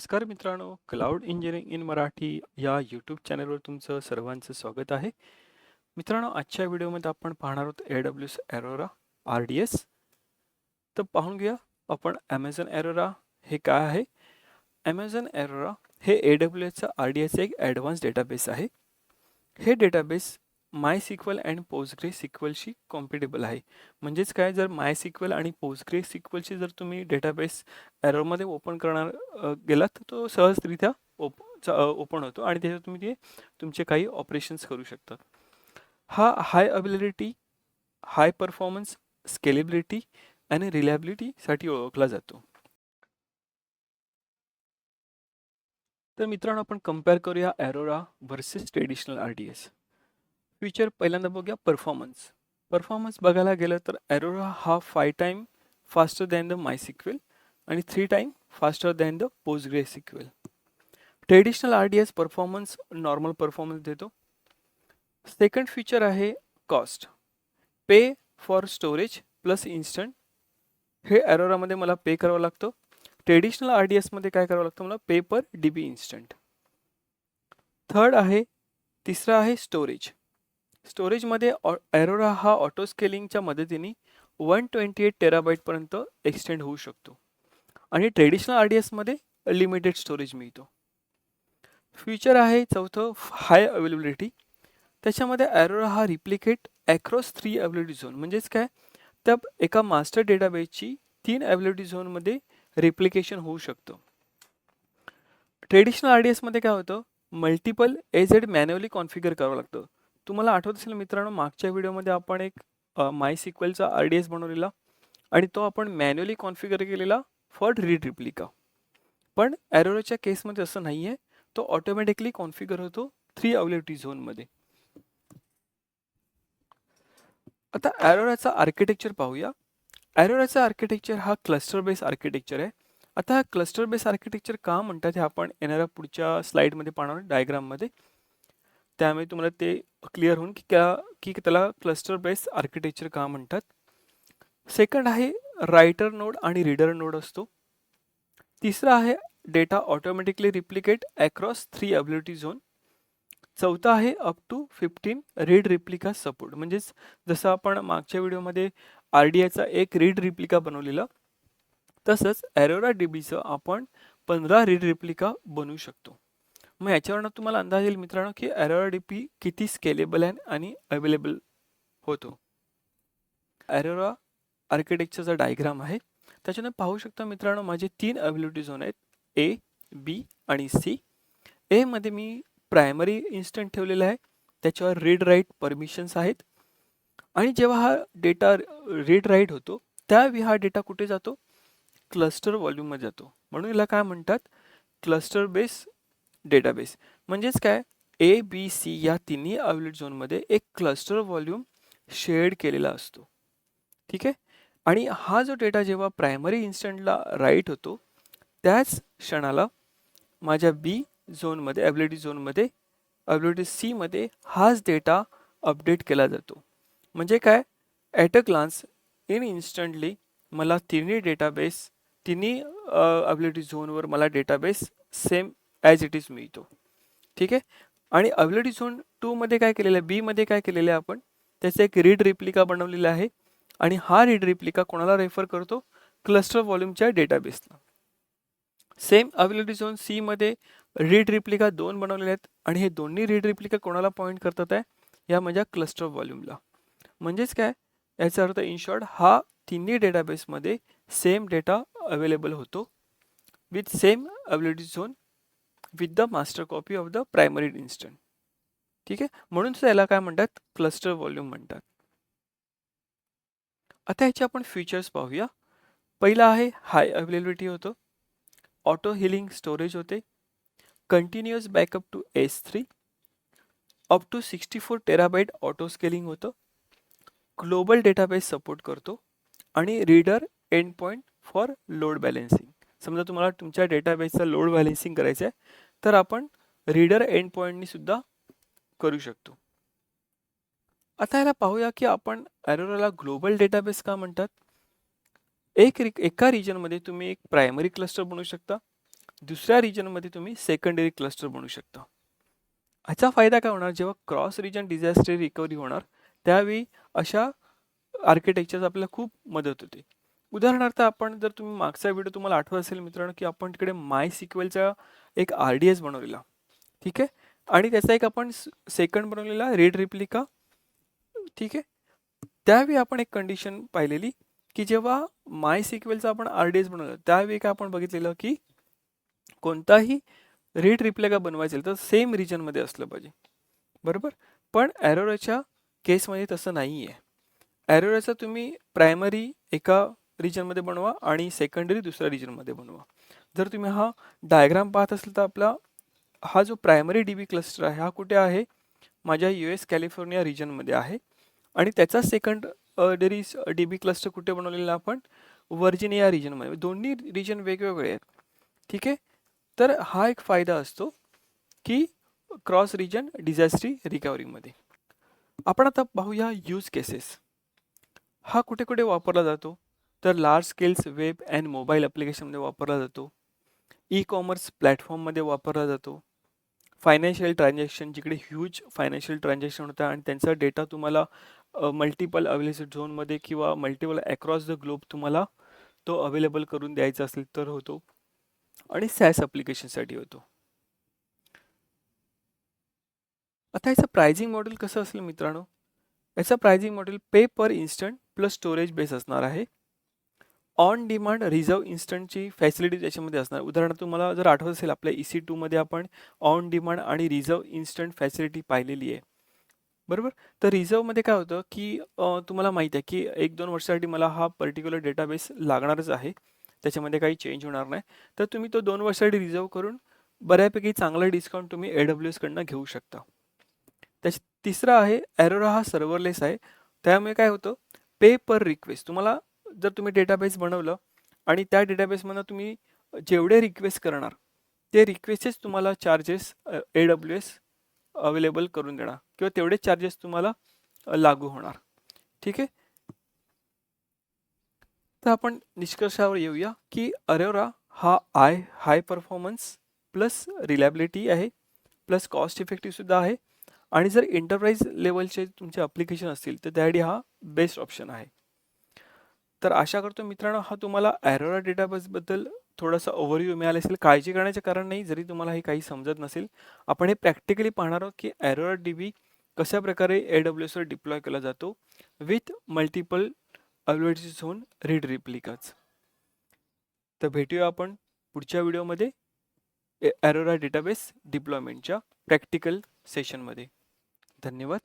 नमस्कार मित्रांनो. Cloud engineering in Marathi या यूट्यूब चॅनलवर तुमचं सर्वांचं स्वागत आहे. मित्रांनो आजच्या व्हिडिओमध्ये आपण पाहणार आहोत A W S Aurora R D S तर पाहून घेऊया आपण ॲमेझॉन एरोरा हे काय आहे? ॲमेझॉन एरोरा हे ए डब्ल्यू एसचं आर डी एसचं एक ॲडव्हान्स डेटाबेस आहे. हे डेटाबेस माय सिक्वल अँड पोस्टग्रे सिक्वलशी कॉम्पिटेबल आहे. म्हणजेच काय जर माय सिक्वल आणि पोस्टग्रे सिक्वलशी जर तुम्ही डेटाबेस एरोमध्ये ओपन करणार गेलात तर तो सहजरित्या ओप ओपन होतो आणि त्याच्यात तुम्ही ते तुमचे काही ऑपरेशन्स करू शकता. हा high ability high performance scalability आणि रिलायबिलिटीसाठी ओळखला जातो. तर मित्रांनो आपण कंपेअर करूया Aurora versus traditional R D S feature पहिल्यांदा बघूया परफॉर्मन्स परफॉर्मन्स बघायला गेलं तर ॲरोरा हा five time faster than the MySQL आणि three time faster than the PostgreSQL traditional R D S performance normal performance देतो. सेकंड फीचर आहे cost pay for storage plus instant हे ॲरोरामध्ये मला पे करावं लागतं. ट्रेडिशनल आर डी एसमध्ये काय करावं लागतं? मला pay per D B instant third आहे तिसरं आहे स्टोरेज स्टोरेजमध्ये ॲरोरा हा ऑटो स्केलिंगच्या मदतीने वन ट्वेंटी एट टेराबाईटपर्यंत एक्सटेंड होऊ शकतो. आणि ट्रेडिशनल आर डी एसमध्ये लिमिटेड स्टोरेज मिळतो. फ्युचर आहे चौथं हाय अवेलेबिलिटी त्याच्यामध्ये ॲरोरा हा replicate across three availability zone म्हणजेच काय? त्या एका मास्टर डेटाबेसची तीन अवेलेबिलिटी झोनमध्ये रिप्लिकेशन होऊ शकतं. ट्रेडिशनल आर डी एसमध्ये काय होतं? Multiple edge add manually configure करावं लागतं. तुम्हाला आठवत असेल मित्रांनो मागच्या व्हिडिओमध्ये आपण एक माय सिक्वेलचा आर डी एस बनवलेला आणि तो आपण मॅन्युअली कॉन्फिगर केलेला फॉर रीड रिप्लिका. पण ॲरोराच्या केसमध्ये असं नाही आहे तो ऑटोमॅटिकली कॉन्फिगर होतो थ्री अवेलेबिलिटी झोनमध्ये. आता ॲरोराचा आर्किटेक्चर पाहूया. ॲरोराचा आर्किटेक्चर हा क्लस्टर बेस आर्किटेक्चर आहे. आता हा क्लस्टर बेस आर्किटेक्चर का म्हणतात हे आपण येणाऱ्या पुढच्या स्लाईडमध्ये पाहणार डायग्राममध्ये. त्यामुळे तुम्हाला ते क्लिअर होऊन की क्या की त्याला क्लस्टर बेस्ड आर्किटेक्चर का म्हणतात. सेकंड आहे रायटर नोड आणि रीडर नोड असतो. तिसरा आहे data automatically replicate across three ability zone चौथा आहे up to fifteen read replica support म्हणजेच जसं आपण मागच्या व्हिडिओमध्ये आर डी आयचा एक रीड रिप्लिका बनवलेला तसंच ॲरोरा डी बीचं आपण पंधरा रीड रिप्लिका बनवू शकतो. मग याच्यावरनं तुम्हाला अंदाज येईल मित्रांनो की एरर डी पी किती स्केलेबल आहे आणि अवेलेबल होतो. एरोरा आर्किटेक्चरचा डायग्राम आहे. त्याच्यानं पाहू शकता मित्रांनो माझे तीन अवेलिटी झोन आहेत. ए बी आणि सी एमध्ये मी प्रायमरी इन्स्टंट ठेवलेला आहे. त्याच्यावर रीड राईट परमिशन्स आहेत. आणि जेव्हा हा डेटा रीड राईट होतो त्यावेळी हा डेटा कुठे जातो? क्लस्टर व्हॉल्यूममध्ये जातो. म्हणून याला काय म्हणतात? क्लस्टर बेस डेटाबेस म्हणजेच काय? ए बी सी या तिन्ही आउटलेट झोनमध्ये एक क्लस्टर व्हॉल्यूम शेअर्ड केलेला असतो. ठीक आहे? आणि हा जो डेटा जेव्हा प्रायमरी इन्स्टंटला राईट होतो त्याच क्षणाला माझ्या बी झोनमध्ये ॲबिलिटी झोनमध्ये ॲबिलिटी सीमध्ये हाच डेटा अपडेट केला जातो. म्हणजे काय? At a glance in instantly मला तिन्ही डेटाबेस तिन्ही ॲबिलिटी झोनवर मला database same as it is मिळतो ठीक आहे? आणि अबिलिटी झोन टूमध्ये काय केलेलं आहे? बीमध्ये काय केलेलं आहे आपण? त्याचा एक रीड रिप्लिका बनवलेला आहे. आणि हा रीड रिप्लिका कोणाला रेफर करतो? क्लस्टर व्हॉल्यूमच्या डेटाबेसला सेम अवेलेबिलिटी झोन सीमध्ये रीड रिप्लिका दोन बनवलेले आहेत. आणि हे दोन्ही रीड रिप्लिका कोणाला पॉईंट करतात आहे? या माझ्या क्लस्टर व्हॉल्यूमला म्हणजेच काय? याचा अर्थ इन शॉर्ट हा तिन्ही डेटाबेसमध्ये सेम डेटा अवेलेबल होतो. With same availability zone with the master copy of the primary instant ठीक आहे म्हणून याला काय म्हणतात? क्लस्टर व्हॉल्यूम म्हणतात. आता ह्याचे आपण फीचर्स पाहूया. पहिला आहे हाय अवेलेबिलिटी होतं. ऑटो हिलिंग स्टोरेज होते. Continuous backup to S three up to sixty four terabyte auto scaling होतं. ग्लोबल डेटाबेस सपोर्ट करतो. आणि reader end point for load balancing समजा तुम्हाला तुमच्या डेटाबेसचा लोड बॅलेन्सिंग करायचं आहे तर आपण रीडर एंड पॉईंटनी सुद्धा करू शकतो. आता याला पाहूया की आपण ॲरोराला ग्लोबल डेटाबेस का म्हणतात? एक रि एका रिजनमध्ये तुम्ही एक प्रायमरी क्लस्टर बनवू शकता दुसऱ्या रिजनमध्ये तुम्ही सेकंडरी क्लस्टर बनवू शकता. ह्याचा फायदा काय होणार? जेव्हा क्रॉस रिजन डिझास्टर रिकव्हरी होणार त्यावेळी अशा आर्किटेक्चर आपल्याला खूप मदत होते. उदाहरणार्थ आपण जर तुम्ही मागचा व्हिडिओ तुम्हाला आठवत असेल मित्रांनो की आपण तिकडे माय सिक्वेलचा एक आर डी एस बनवलेला. ठीक आहे? आणि त्याचा एक आपण सेकंड बनवलेला रेड रिप्लिका ठीक आहे? त्यावेळी आपण एक कंडिशन पाहिलेली की जेव्हा माय सिक्वेलचा आपण आर डी एस बनवलं त्यावेळी काय आपण बघितलेलं की कोणताही रेड रिप्लिका बनवायचं तर सेम रिजनमध्ये असलं पाहिजे. बरोबर? पण ॲरोराच्या केसमध्ये तसं नाही आहे ॲरोराचा तुम्ही प्रायमरी एका रिजनमध्ये बनवा आणि सेकंडरी दुसऱ्या रिजनमध्ये बनवा. जर तुम्ही हा डायग्राम पाहत असेल तर आपला हा जो प्रायमरी डी बी क्लस्टर आहे हा कुठे आहे? माझ्या यू एस कॅलिफोर्निया रिजनमध्ये आहे. आणि त्याचा सेकंड डेरी डी बी क्लस्टर कुठे बनवलेला आपण? व्हर्जिनिया रिजनमध्ये. दोन्ही रिजन वेगवेगळे आहेत. ठीक आहे? तर हा एक फायदा असतो की क्रॉस रिजन डिझास्ट्री रिकव्हरीमध्ये. आपण आता पाहूया यूज केसेस हा कुठे कुठे वापरला जातो? तर large scales web and mobile ॲप्लिकेशनमध्ये वापरला जातो. ई कॉमर्स प्लॅटफॉर्ममध्ये वापरला जातो. फायनान्शियल ट्रान्झॅक्शन जिकडे ह्यूज फायनान्शियल ट्रान्झॅक्शन होतं आणि त्यांचा डेटा तुम्हाला मल्टिपल अवेलेबल झोनमध्ये किंवा मल्टिपल अक्रॉस द ग्लोब तुम्हाला तो अवेलेबल करून द्यायचा असेल तर होतो. आणि सॅस ॲप्लिकेशनसाठी होतो. आता याचं प्रायझिंग मॉडेल कसं असेल मित्रांनो? याचं pricing model pay per instant plus storage base असणार आहे. ऑन डिमांड रिझर्व इन्स्टंटची फॅसिलिटी त्याच्यामध्ये असणार. उदाहरणार्थ तुम्हाला जर आठवत असेल आपल्या ई सी टूमध्ये आपण ऑन डिमांड आणि रिझर्व इन्स्टंट फॅसिलिटी पाहिलेली आहे. बरोबर? तर रिझर्वमध्ये काय होतं की तुम्हाला माहीत आहे की एक दोन वर्षासाठी मला हा पर्टिक्युलर डेटाबेस लागणारच आहे. त्याच्यामध्ये काही चेंज होणार नाही. तर तुम्ही तो दोन वर्षासाठी रिझर्व करून बऱ्यापैकी चांगला डिस्काउंट तुम्ही ए डब्ल्यू एसकडनं घेऊ शकता. त्याच तिसरा आहे ॲरोरा हा सर्व्हरलेस आहे. त्यामुळे काय होतं? पे पर रिक्वेस्ट तुम्हाला जर तुम्ही डेटाबेस बनवलं आणि त्या डेटाबेसमधनं तुम्ही जेवढे रिक्वेस्ट करणार ते रिक्वेस्टच तुम्हाला charges A W S available करून देणार किंवा तेवढे चार्जेस तुम्हाला लागू होणार. ठीक आहे? तर आपण निष्कर्षावर येऊया की अरेरा हा आय हाय परफॉर्मन्स प्लस रिलॅबिलिटी आहे प्लस कॉस्ट इफेक्टिव्हसुद्धा आहे. आणि जर एंटरप्राईज लेवलचे तुमचे अप्लिकेशन असतील तर त्यासाठी हा बेस्ट ऑप्शन आहे. तर आशा करतो मित्रांनो हा तुम्हाला ॲरोरा डेटाबेसबद्दल थोडासा ओव्हरव्ह्यू मिळाला असेल. काळजी करण्याचे कारण नाही जरी तुम्हाला हे काही समजत नसेल. आपण हे प्रॅक्टिकली पाहणार आहोत की ॲरोरा डी बी कशा प्रकारे ए डब्ल्यू एसवर डिप्लॉय केला जातो with multiple availability zone read रिप्लिकाच तर भेटूया आपण पुढच्या व्हिडिओमध्ये ॲरोरा डेटाबेस डिप्लॉयमेंटच्या प्रॅक्टिकल सेशनमध्ये धन्यवाद.